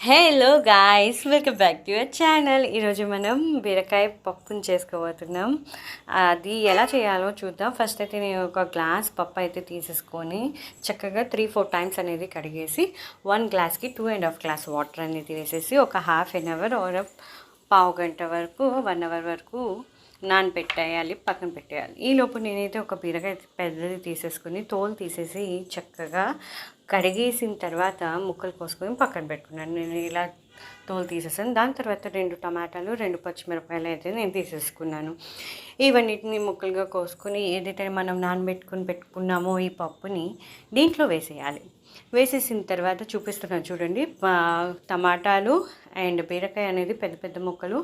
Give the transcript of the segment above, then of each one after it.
Hello guys welcome back to your channel ఈరోజు మనం బీరకాయ పప్పుని చేసుకోబోతున్నాం. అది ఎలా చేయాలో చూద్దాం. ఫస్ట్ అయితే నేను ఒక గ్లాస్ పప్పు అయితే తీసేసుకొని చక్కగా త్రీ ఫోర్ టైమ్స్ అనేది కడిగేసి వన్ గ్లాస్కి two and half glass water అనేది వేసేసి ఒక హాఫ్ అన్ అవర్ ఆర్ పావు గంట వరకు వన్ అవర్ వరకు నానబెట్టేయాలి పక్కన పెట్టేయాలి. ఈ లోపు నేనైతే ఒక బీరకాయ పెద్దది తీసేసుకుని తోలు తీసేసి చక్కగా కడిగేసిన తర్వాత ముక్కలు కోసుకొని పక్కన పెట్టుకున్నాను. నేను ఇలా తోలు తీసేసాను. దాని తర్వాత రెండు టమాటాలు రెండు పచ్చిమిరపకాయలు అయితే నేను తీసేసుకున్నాను. ఇవన్నిటిని ముక్కలుగా కోసుకొని ఏదైతే మనం నానబెట్టుకుని పెట్టుకున్నామో ఈ పప్పుని దీంట్లో వేసేయాలి. వేసేసిన తర్వాత చూపిస్తున్నాను చూడండి. టమాటాలు అండ్ బీరకాయ అనేది పెద్ద పెద్ద ముక్కలు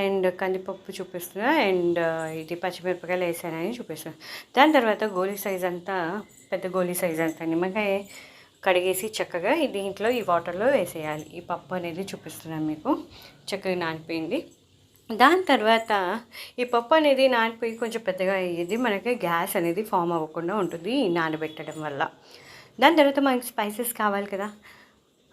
అండ్ కందిపప్పు చూపిస్తున్నా అండ్ ఇది పచ్చిమిరపకాయలు వేసానని చూపిస్తున్నాను దాని తర్వాత గోలీ సైజ్ అంతా పెద్ద గోలీ సైజ్ అంతా నిమ్మకాయ కడిగేసి చక్కగా దీంట్లో ఈ వాటర్లో వేసేయాలి. ఈ పప్పు అనేది చూపిస్తున్నాను మీకు. చక్కగా నానిపోయింది. దాని తర్వాత ఈ పప్పు అనేది నానిపోయి కొంచెం పెద్దగా అయ్యేది మనకి గ్యాస్ అనేది ఫామ్ అవ్వకుండా ఉంటుంది నానబెట్టడం వల్ల. దాని తర్వాత మనకి స్పైసెస్ కావాలి కదా.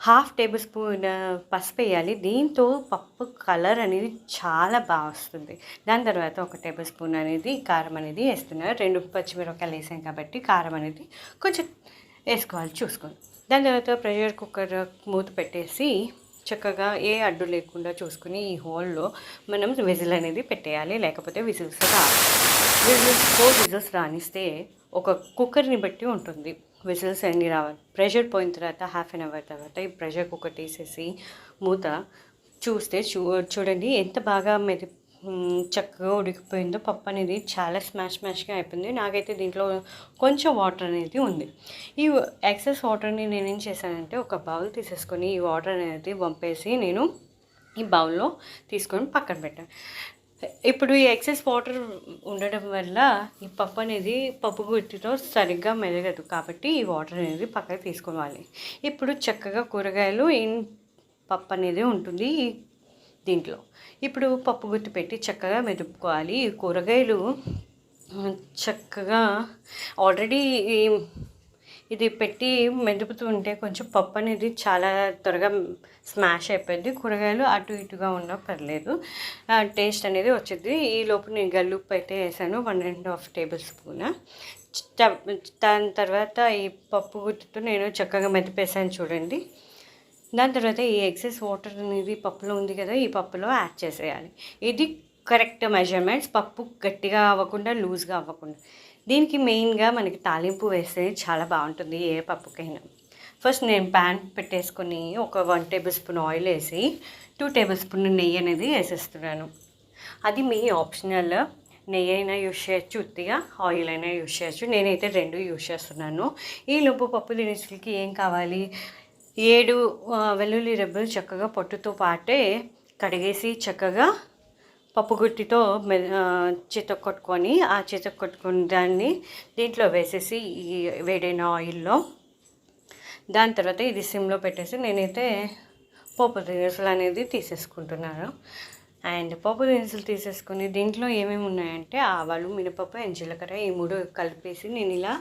హాఫ్ టేబుల్ స్పూన్ పసుపు వేయాలి. దీంతో పప్పు కలర్ అనేది చాలా బాగా వస్తుంది. దాని తర్వాత ఒక టేబుల్ స్పూన్ అనేది కారం అనేది వేస్తున్నారు రెండు పచ్చిమిరపకాయలు వేసాం కాబట్టి కారం అనేది కొంచెం వేసుకోవాలి చూసుకొని దాని తర్వాత ప్రెషర్ కుక్కర్ మూత పెట్టేసి చక్కగా ఏ అడ్డు లేకుండా చూసుకుని ఈ హోల్లో మనం విజిల్ అనేది పెట్టేయాలి లేకపోతే విజిల్స్ రావాలి విజిల్స్ ఫోర్ విజిల్స్ రానిస్తే ఒక కుక్కర్ని బట్టి ఉంటుంది. విజిల్స్ అన్నీ రావాలి? ప్రెషర్ పోయిన తర్వాత హాఫ్ అన్ అవర్ తర్వాత ఈ ప్రెషర్ కుక్కర్ తీసేసి మూత చూస్తే చూ చూడండి ఎంత బాగా మెది చక్కగా ఉడికిపోయిందో. పప్పు అనేది చాలా స్మాష్ స్మాష్గా అయిపోయింది. నాకైతే దీంట్లో కొంచెం వాటర్ అనేది ఉంది. ఈ ఎక్సెస్ వాటర్ని నేనేం చేశానంటే ఒక బౌల్ తీసేసుకొని ఈ వాటర్ అనేది పంపేసి నేను ఈ బౌల్లో తీసుకొని పక్కన పెట్టాను ఇప్పుడు ఈ ఎక్సెస్ వాటర్ ఉండడం వల్ల ఈ పప్పు అనేది పప్పు గుత్తితో సరిగ్గా మెదగదు. కాబట్టి ఈ వాటర్ అనేది పక్కకు తీసుకోవాలి. ఇప్పుడు చక్కగా కూరగాయలు పప్పు అనేది ఉంటుంది. దీంట్లో. ఇప్పుడు పప్పు గుత్తి పెట్టి చక్కగా మెదుపుకోవాలి. కూరగాయలు చక్కగా ఆల్రెడీ ఇది పెట్టి మెదుపుతూ ఉంటే కొంచెం పప్పు అనేది చాలా త్వరగా స్మాష్ అయిపోయింది. కూరగాయలు అటు ఇటుగా ఉన్నా పర్లేదు. టేస్ట్ అనేది వచ్చింది. ఈ లోపు నేను గల్లుప్పు అయితే వేసాను. One and half tablespoon. దాని తర్వాత ఈ పప్పు గుత్తితో నేను చక్కగా మెదిపేసాను చూడండి. దాని తర్వాత ఈ ఎక్సెస్ వాటర్ అనేది పప్పులో ఉంది కదా ఈ పప్పులో యాడ్ చేసేయాలి. ఇది కరెక్ట్ మెజర్మెంట్స్ పప్పు గట్టిగా అవ్వకుండా లూజ్గా అవ్వకుండా. దీనికి మెయిన్గా మనకి తాలింపు వేస్తే చాలా బాగుంటుంది ఏ పప్పుకైనా. ఫస్ట్ నేను ప్యాన్ పెట్టేసుకొని ఒక వన్ టేబుల్ స్పూన్ ఆయిల్ వేసి టూ టేబుల్ స్పూన్ నెయ్యి అనేది వేసేస్తున్నాను. అది మీ ఆప్షనల్. నెయ్యి అయినా యూస్ చేయొచ్చు ఉత్తిగా ఆయిల్ అయినా యూస్ చేయొచ్చు. నేనైతే రెండు యూస్ చేస్తున్నాను. ఈ లోపు పప్పు దినుసులకి ఏం కావాలి? ఏడు వెల్లుల్లి రెబ్బలు చక్కగా పొట్టుతో పాటే కడిగేసి చక్కగా పప్పు గుట్టితో మె కొట్టుకొని ఆ కొట్టుకుని దాన్ని దీంట్లో వేసేసి ఈ వేడైన ఆయిల్లో. దాని తర్వాత ఇది సిమ్లో పెట్టేసి నేనైతే పోపు దినుసులు అనేది తీసేసుకుంటున్నాను. అండ్ పప్పు దినుసులు తీసేసుకొని దీంట్లో ఏమేమి ఉన్నాయంటే ఆవాలు మినపప్పు అండ్ జీలకర్ర ఈ మూడు కలిపేసి నేను ఇలా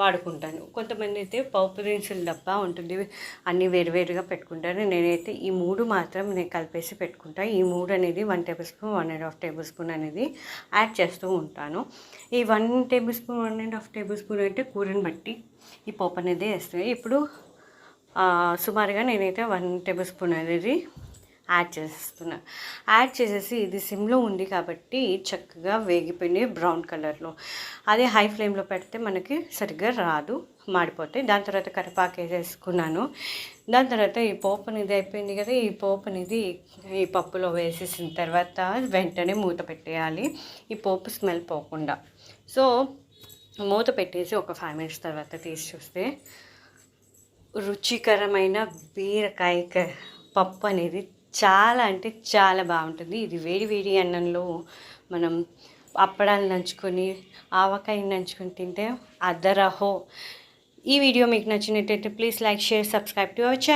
వాడుకుంటాను. కొంతమంది అయితే పప్పు దినుసులు డబ్బా ఉంటుంది అన్నీ వేరువేరుగా పెట్టుకుంటారు. నేనైతే ఈ మూడు మాత్రం నేను కలిపేసి పెట్టుకుంటాను ఈ మూడు అనేది one tablespoon one and half tablespoon అనేది యాడ్ చేస్తూ ఉంటాను. ఈ one tablespoon one and half tablespoon అంటే కూరని బట్టి ఈ పప్పు అనేది వేస్తాయి ఇప్పుడు సుమారుగా నేనైతే వన్ టేబుల్ స్పూన్ అనేది యాడ్ చేస్తున్నా యాడ్ చేసేసి ఇది సిమ్లో ఉంది కాబట్టి చక్కగా వేగిపోయింది బ్రౌన్ కలర్లో. అదే హై ఫ్లేమ్లో పెడితే మనకి సరిగ్గా రాదు మాడిపోతాయి. దాని తర్వాత కరివేపాకు వేసేసుకున్నాను. దాని తర్వాత ఈ పోపు అనేది అయిపోయింది కదా ఈ పోపు అనేది ఈ పప్పులో వేసేసిన తర్వాత వెంటనే మూత పెట్టేయాలి. ఈ పోపు స్మెల్ పోకుండా. సో మూత పెట్టేసి ఒక ఫైవ్ మినిట్స్ తర్వాత తీసి చూస్తే రుచికరమైన బీరకాయ పప్పు అనేది చాలా అంటే చాలా బాగుంటుంది. ఇది వేడి వేడి అన్నంలో మనం అప్పడాలు నంచుకొని ఆవకాయ నంచుకొని తింటే అద్దరహో ఈ వీడియో మీకు నచ్చినట్టయితే please like share subscribe to our channel